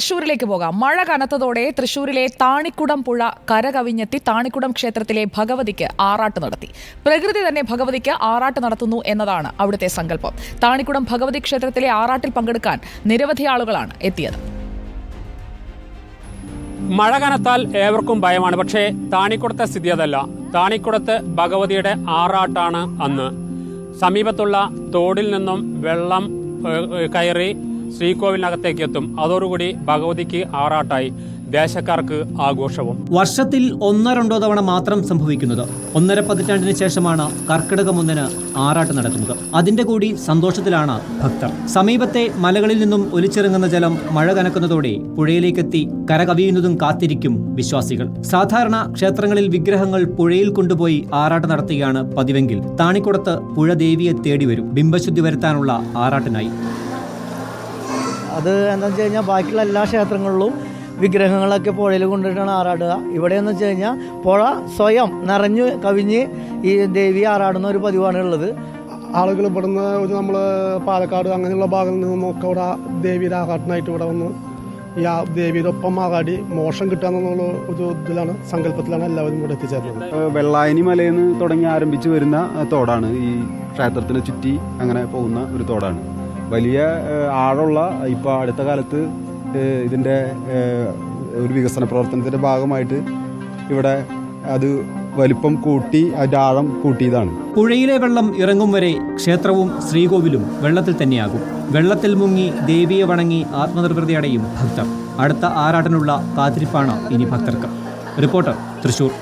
തൃശൂരിലേക്ക് പോകാം. മഴ കനത്തതോടെ തൃശൂരിലെ താണിക്കുടം പുഴ കരകവിഞ്ഞെത്തി താണിക്കുടം ക്ഷേത്രത്തിലെ ഭഗവതിക്ക് ആറാട്ട് നടത്തി. പ്രകൃതി തന്നെ ഭഗവതിക്ക് ആറാട്ട് നടത്തുന്നു എന്നതാണ് അവിടുത്തെ സങ്കല്പം. താണിക്കുടം ഭഗവതി ക്ഷേത്രത്തിലെ ആറാട്ടിൽ പങ്കെടുക്കാൻ നിരവധി ആളുകളാണ് എത്തിയത്. മഴ കനത്താൽ ഏവർക്കും ഭയമാണ്. പക്ഷേ താണിക്കുടത്തെ സ്ഥിതി അതല്ല. താണിക്കുടത്ത് ഭഗവതിയുടെ ആറാട്ടാണ് അന്ന്. സമീപത്തുള്ള തോടിൽ നിന്നും വെള്ളം കയറി ശ്രീകോവിലിനകത്തേക്ക് എത്തും അതോടുകൂടി ഭഗവതിക്ക് ആറാട്ടായി ദേശക്കാർക്ക് ആഘോഷവും. വർഷത്തിൽ ഒന്നോ രണ്ടോ തവണ മാത്രം സംഭവിക്കുന്നത്. ഒന്നര പതിറ്റാണ്ടിന് ശേഷമാണ് കർക്കിടക ഒന്നിന് ആറാട്ട് നടക്കുന്നത്. അതിന്റെ കൂടി സന്തോഷത്തിലാണ് ഭക്തർ. സമീപത്തെ മലകളിൽ നിന്നും ഒലിച്ചിറങ്ങുന്ന ജലം മഴ കനക്കുന്നതോടെ പുഴയിലേക്കെത്തി കരകവിയുന്നതും കാത്തിരിക്കും വിശ്വാസികൾ. സാധാരണ ക്ഷേത്രങ്ങളിൽ വിഗ്രഹങ്ങൾ പുഴയിൽ കൊണ്ടുപോയി ആറാട്ട് നടത്തുകയാണ് പതിവെങ്കിൽ. താണിക്കുടത്ത് പുഴ ദേവിയെ തേടി വരും ബിംബശുദ്ധി വരുത്താനുള്ള ആറാട്ടിനായി. അത് എന്താണെന്ന് വെച്ച് കഴിഞ്ഞാൽ ബാക്കിയുള്ള എല്ലാ ക്ഷേത്രങ്ങളിലും വിഗ്രഹങ്ങളൊക്കെ പുഴയിൽ കൊണ്ടിട്ടാണ് ആറാടുക. ഇവിടെ എന്ന് വെച്ച് കഴിഞ്ഞാൽ പുഴ സ്വയം നിറഞ്ഞു കവിഞ്ഞ് ഈ ദേവി ആറാടുന്ന ഒരു പതിവാണ് ഉള്ളത്. ആളുകൾ ഇവിടുന്ന് ഒരു നമ്മൾ പാലക്കാട് അങ്ങനെയുള്ള ഭാഗങ്ങളിൽ നിന്നൊക്കെ ഇവിടെ ദേവിയുടെ ആഘാട്ടനായിട്ട് ഇവിടെ വന്ന് ഈ ആ ദേവിയുടെ ഒപ്പം ആകാടി മോഷം കിട്ടുക എന്നുള്ള ഒരു ഇതിലാണ് സങ്കല്പത്തിലാണ് എല്ലാവരും ഇവിടെ എത്തിച്ചേർന്നത്. വെള്ളായനി മലയിൽ നിന്ന് തുടങ്ങി ആരംഭിച്ചു വരുന്ന തോടാണ് ഈ ക്ഷേത്രത്തിനെ ചുറ്റി അങ്ങനെ പോകുന്ന ഒരു തോടാണ്. വലിയ ആഴമുള്ള ഇപ്പോൾ അടുത്ത കാലത്ത് ഇതിന്റെ ഒരു വികസന പ്രവർത്തനത്തിന്റെ ഭാഗമായിട്ട് ഇവിടെ അത് വലിപ്പം കൂട്ടി അതിന്റെ ആഴം കൂട്ടിയതാണ്. പുഴയിലെ വെള്ളം ഇറങ്ങും വരെ ക്ഷേത്രവും ശ്രീകോവിലും വെള്ളത്തിൽ തന്നെയാകും. വെള്ളത്തിൽ മുങ്ങി ദേവിയെ വണങ്ങി ആത്മനിർവൃതിയടയും ഭക്തർ. അടുത്ത ആറാട്ടിനുള്ള കാത്തിരിപ്പാണ് ഇനി ഭക്തർക്ക്. റിപ്പോർട്ടർ തൃശൂർ.